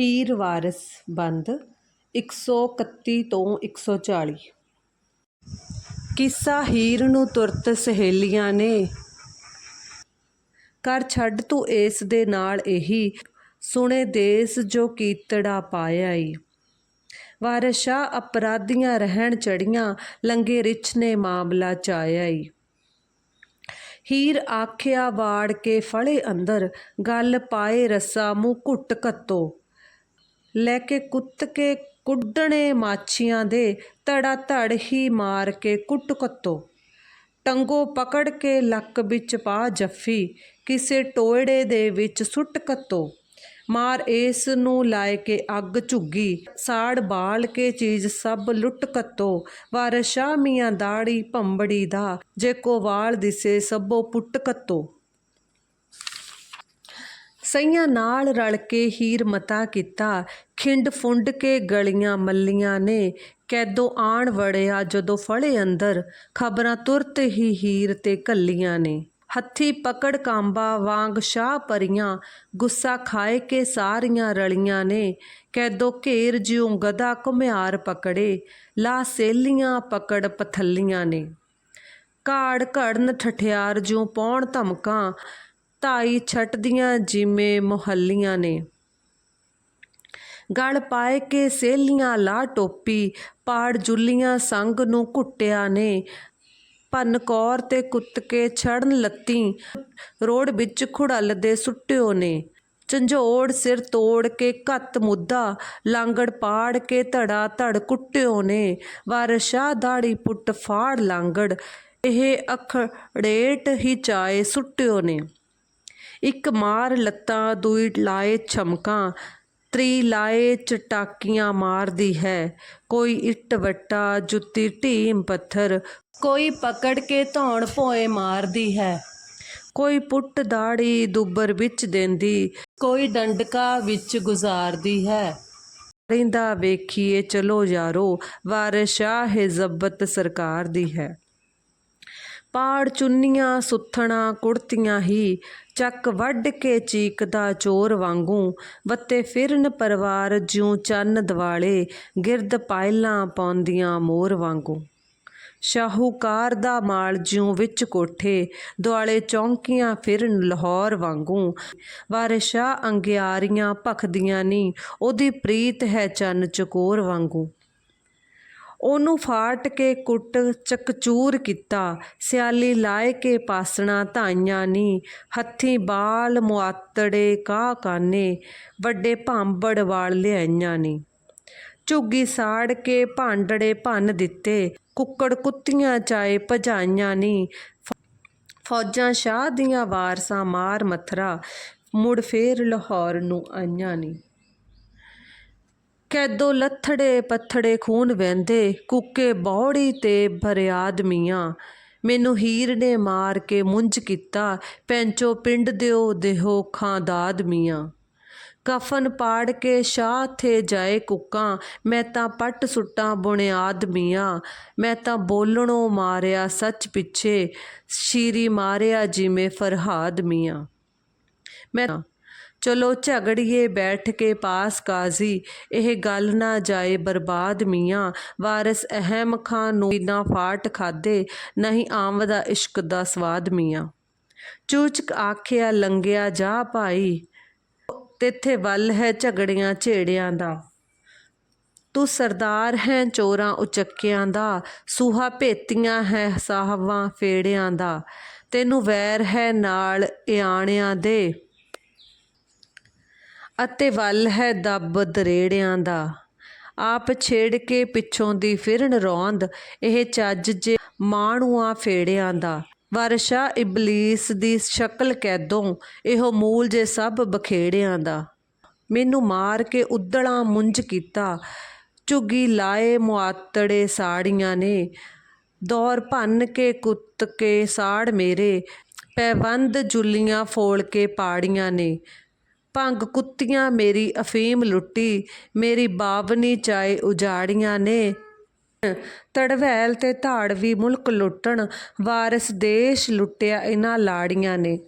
ਹੀਰ ਵਾਰਿਸ ਬੰਦ 131 ਤੋਂ 140 ਕਿੱਸਾ ਹੀਰ ਨੂੰ ਤੁਰਤ ਸਹੇਲੀਆਂ ਨੇ। ਕਰ ਛੱਡ ਤੂੰ ਇਸ ਦੇ ਨਾਲ ਇਹੀ, ਸੁਣੇ ਦੇਸ ਜੋ ਕੀਤੜਾ ਪਾਇਆ ਈ ਵਾਰਿਸ ਸ਼ਾਹ ਅਪਰਾਧੀਆਂ ਰਹਿਣ ਚੜੀਆਂ ਲੰਗੇ ਰਿਛ ਨੇ ਮਾਮਲਾ ਚਾਇਆ ਈ ਹੀਰ ਆਖਿਆ ਵਾੜ ਕੇ ਫਲੇ ਅੰਦਰ, ਗੱਲ ਪਾਏ ਰੱਸਾ ਮੂੰਹ ਘੁੱਟ ਕੱਤੋ ਲੈ ਕੇ ਕੁੱਤ ਕੇ ਕੁੱਡਣੇ ਮਾਛੀਆਂ ਦੇ ਧੜਾ ਧੜ ਹੀ ਮਾਰ ਕੇ ਕੁੱਟ ਕੱਤੋ। ਟੰਗੋ ਪਕੜ ਕੇ ਲੱਕ ਵਿੱਚ ਪਾ ਜੱਫੀ, ਕਿਸੇ ਟੋਇੜੇ ਦੇ ਵਿੱਚ ਸੁੱਟ ਕੱਤੋ। ਮਾਰ ਇਸ ਨੂੰ ਲਾਇ ਕੇ ਅੱਗ ਝੁੱਗੀ, ਸਾੜ ਬਾਲ ਕੇ ਚੀਜ਼ ਸਭ ਲੁੱਟ ਕੱਤੋ। ਵਾਰਿਸ ਸ਼ਾਹ ਮੀਆਂ ਦਾੜੀ ਭੰਬੜੀ ਦਾ, ਜੇ ਕੋ ਵਾਲ ਦਿਸੇ ਸਭੋ ਪੁੱਟ ਕੱਤੋ। ਸਈਆਂ ਨਾਲ ਰਲ ਕੇ ਹੀਰ ਮਤਾ ਕੀਤਾ, ਖਿੰਡ ਫੁੰਡ ਕੇ ਗਲੀਆਂ ਮੱਲੀਆਂ ਨੇ। ਕੈਦੋਂ ਆਣ ਵੜਿਆ ਜਦੋਂ ਫੜੇ ਅੰਦਰ, ਖਬਰਾਂ ਤੁਰਤ ਹੀ ਹੀਰ ਤੇ ਕੱਲੀਆਂ ਨੇ। ਹੱਥੀ ਪਕੜ ਕਾਂਬਾ ਵਾਂਗ ਸ਼ਾਹ ਪਰੀਆਂ, ਗੁੱਸਾ ਖਾਏ ਕੇ ਸਾਰੀਆਂ ਰਲੀਆਂ ਨੇ। ਕੈਦੋ ਘੇਰ ਜਿਉ ਗਦਾ ਘੁਮਿਆਰ ਪਕੜੇ, ਲਾ ਸੇਲੀਆਂ ਪਕੜ ਪਥੱਲੀਆਂ ਨੇ। ਕਾੜ ਘੜਨ ਠਠਿਆਰ ਜਿਉ ਪੌਣ ਧਮਕਾਂ ਧਾਈ ਛਟਦੀਆਂ ਜਿਵੇਂ ਮੁਹੱਲੀਆਂ ਨੇ। ਗਲ ਪਾਏ ਕੇ ਸੇਲੀਆਂ ਲਾ ਟੋਪੀ, ਪਾੜ ਜੁੱਲੀਆਂ ਸੰਗ ਨੂੰ ਘੁੱਟਿਆ ਨੇ। ਭੰਨ ਕੌਰ ਤੇ ਕੁੱਤ ਕੇ ਛੜਨ ਲੱਤੀ, ਰੋੜ ਵਿੱਚ ਖੁੜਲ ਦੇ ਸੁੱਟਿਓ ਨੇ। ਝੰਜੋੜ ਸਿਰ ਤੋੜ ਕੇ ਘੱਤ ਮੁੱਦਾ, ਲਾਂਗੜ ਪਾੜ ਕੇ ਧੜਾ ਧੜ ਕੁੱਟਿਓ ਨੇ। ਵਾਰਿਸ ਸ਼ਾਹ ਦਾੜੀ ਪੁੱਟ ਫਾੜ ਲਾਂਗੜ, ਇਹ ਅਖੜੇਟ ਹੀ ਚਾਏ ਸੁੱਟਿਓ ਨੇ। ਇੱਕ ਮਾਰ ਲੱਤਾਂ, ਦੂਈ ਲਾਏ ਛਮਕਾਂ, ਤਰੀ ਲਾਏ ਚਟਾਕੀਆਂ ਮਾਰਦੀ ਹੈ। ਕੋਈ ਇੱਟ ਵੱਟਾ, ਜੁੱਤੀ ਢੀਮ ਪੱਥਰ, ਕੋਈ ਪਕੜ ਕੇ ਧੌਣ ਭੋਏ ਮਾਰਦੀ ਹੈ। ਕੋਈ ਪੁੱਟ ਦਾੜੀ ਦੁੱਬਰ ਵਿੱਚ ਦਿੰਦੀ, ਕੋਈ ਡੰਡਕਾ ਵਿੱਚ ਗੁਜ਼ਾਰਦੀ ਹੈ। ਰਿੰਦਾ ਵੇਖੀਏ, ਚਲੋ ਯਾਰੋ, ਵਾਰਿਸ ਸ਼ਾਹ ਹੈ ਜ਼ਬਤ ਸਰਕਾਰ ਦੀ ਹੈ। ਪਾੜ ਚੁੰਨੀਆਂ ਸੁੱਥਣਾ ਕੁੜਤੀਆਂ ਹੀ, ਚੱਕ ਵੱਢ ਕੇ ਚੀਕਦਾ ਚੋਰ ਵਾਂਗੂ। ਵੱਤੇ ਫਿਰਨ ਪਰਿਵਾਰ ਜਿਉ ਚੰਨ ਦਿਵਾਲੇ, ਗਿਰਦ ਪਾਇਲਾਂ ਪਾਉਂਦੀਆਂ ਮੋਰ ਵਾਂਗੂ। ਸ਼ਾਹੂਕਾਰ ਦਾ ਮਾਲ ਜਿਉ ਵਿੱਚ ਕੋਠੇ, ਦੁਆਲੇ ਚੌਂਕੀਆਂ ਫਿਰਨ ਲਾਹੌਰ ਵਾਂਗੂ। ਵਾਰਿਸ ਸ਼ਾਹ ਅੰਗਿਆਰੀਆਂ ਭਖਦੀਆਂ ਨੀ, ਉਹਦੀ ਪ੍ਰੀਤ ਹੈ ਚੰਨ ਚਕੋਰ ਵਾਂਗੂ। ਉਹਨੂੰ ਫਾਟ ਕੇ ਕੁੱਟ ਚਕਚੂਰ ਕੀਤਾ। ਸਿਆਲੀ ਲਾਏ ਕੇ ਪਾਸਣਾ ਧਾਈਆਂ ਨੀ। ਹੱਥੀ ਬਾਲ ਮੁਆਤੜੇ ਕਾ ਕਾਨੇ ਵੱਡੇ ਭਾਂਬੜ ਵਾਲ ਲਿਆਈਆਂ ਨੀ। ਝੁੱਗੀ ਸਾੜ ਕੇ ਭਾਂਡੜੇ ਭੰਨ ਦਿੱਤੇ। ਕੁੱਕੜ ਕੁੱਤੀਆਂ ਚਾਏ ਭਜਾਈਆਂ ਨੀ। ਫੌਜਾਂ ਸ਼ਾਹ ਦੀਆਂ ਵਾਰਸਾਂ ਮਾਰ ਮਥਰਾ। ਮੁੜ ਫੇਰ ਲਾਹੌਰ ਨੂੰ ਆਈਆਂ ਨੀ। ਕੈਦੋ ਲੱਥੜੇ ਪੱਥੜੇ ਖੂਨ ਵਹਿੰਦੇ, ਕੁੱਕੇ ਬੌੜੀ ਤੇ ਭਰਿਆਦ ਮੀਆਂ ਮੈਨੂੰ ਹੀਰ ਨੇ ਮਾਰ ਕੇ ਮੁੰਜ ਕੀਤਾ, ਪੈਂਚੋ ਪਿੰਡ ਦਿਓ ਦੇਹੋ ਖਾਂ ਦਾਦ ਮੀਆਂ ਕਫਨ ਪਾੜ ਕੇ ਸ਼ਾਹ ਥੇ ਜਾਏ ਕੁੱਕਾਂ, ਮੈਂ ਤਾਂ ਪੱਟ ਸੁੱਟਾਂ ਬੁਨਿਆਦ ਮੀਆਂ ਮੈਂ ਤਾਂ ਬੋਲਣੋਂ ਮਾਰਿਆ ਸੱਚ ਪਿੱਛੇ, ਸ਼ੀਰੀ ਮਾਰਿਆ ਜਿਵੇਂ ਫਰਹਾਦ ਮੀਆਂ। ਮੈਂ ਚਲੋ ਝਗੜੀਏ, ਬੈਠ ਕੇ ਪਾਸ ਕਾਜ਼ੀ, ਇਹ ਗੱਲ ਨਾ ਜਾਏ ਬਰਬਾਦ ਮੀਆਂ। ਵਾਰਿਸ ਅਹਿਮ ਖਾਂ ਨੂੰ ਨਾ ਫਾਟ ਖਾਦੇ ਨਹੀਂ ਆਮਦਾ ਇਸ਼ਕ ਦਾ ਸਵਾਦ ਮੀਆਂ। ਚੂਚਕ ਆਖਿਆ, ਲੰਗਿਆ ਜਾ ਭਾਈ, ਤੇਥੇ ਵੱਲ ਹੈ ਝਗੜੀਆਂ ਝੇੜਿਆਂ ਦਾ। ਤੂੰ ਸਰਦਾਰ ਹੈ ਚੋਰਾਂ ਉਚੱਕਿਆਂ ਦਾ, ਸੂਹਾ ਭੇਤੀਆਂ ਹੈ ਸਾਹਵਾਂ ਫੇੜਿਆਂ ਦਾ। ਤੈਨੂੰ ਵੈਰ ਹੈ ਨਾਲ ਇਆਣਿਆਂ ਦੇ। ਅਤੇ ਵੱਲ ਹੈ ਦੱਬ ਦਰੇੜਿਆਂ ਦਾ। ਆਪ ਛੇੜ ਕੇ ਪਿੱਛੋਂ ਦੀ ਫਿਰਨ ਰੌਂਦ, ਇਹ ਚੱਜ ਜੇ ਮਾਣੂਆਂ ਫੇੜਿਆਂ ਦਾ। ਵਰਸ਼ਾ ਇਬਲੀਸ ਦੀ ਸ਼ਕਲ ਕੈਦੋਂ, ਇਹੋ ਮੂਲ ਜੇ ਸਭ ਬਖੇੜਿਆਂ ਦਾ। ਮੈਨੂੰ ਮਾਰ ਕੇ ਉਦੜਾ ਮੁੰਜ ਕੀਤਾ, ਝੁੱਗੀ ਲਾਏ ਮੁਆਤੜੇ ਸਾੜੀਆਂ ਨੇ। ਦੌਰ ਭੰਨ ਕੇ ਕੁੱਤ ਕੇ ਸਾੜ ਮੇਰੇ ਪੈਵੰਦ ਜੁੱਲੀਆਂ ਫੋਲ ਕੇ ਪਾੜੀਆਂ ਨੇ। ਭੰਗ ਕੁੱਤੀਆਂ ਮੇਰੀ ਅਫੀਮ ਲੁੱਟੀ, ਮੇਰੀ ਬਾਬਨੀ ਚਾਏ ਉਜਾੜੀਆਂ ਨੇ। ਤੜਵੈਲ ਤੇ ਧਾੜਵੀ ਮੁਲਕ ਲੁੱਟਣ, ਵਾਰਿਸ ਦੇਸ਼ ਲੁੱਟਿਆ ਇਹਨਾਂ ਲਾੜੀਆਂ ਨੇ।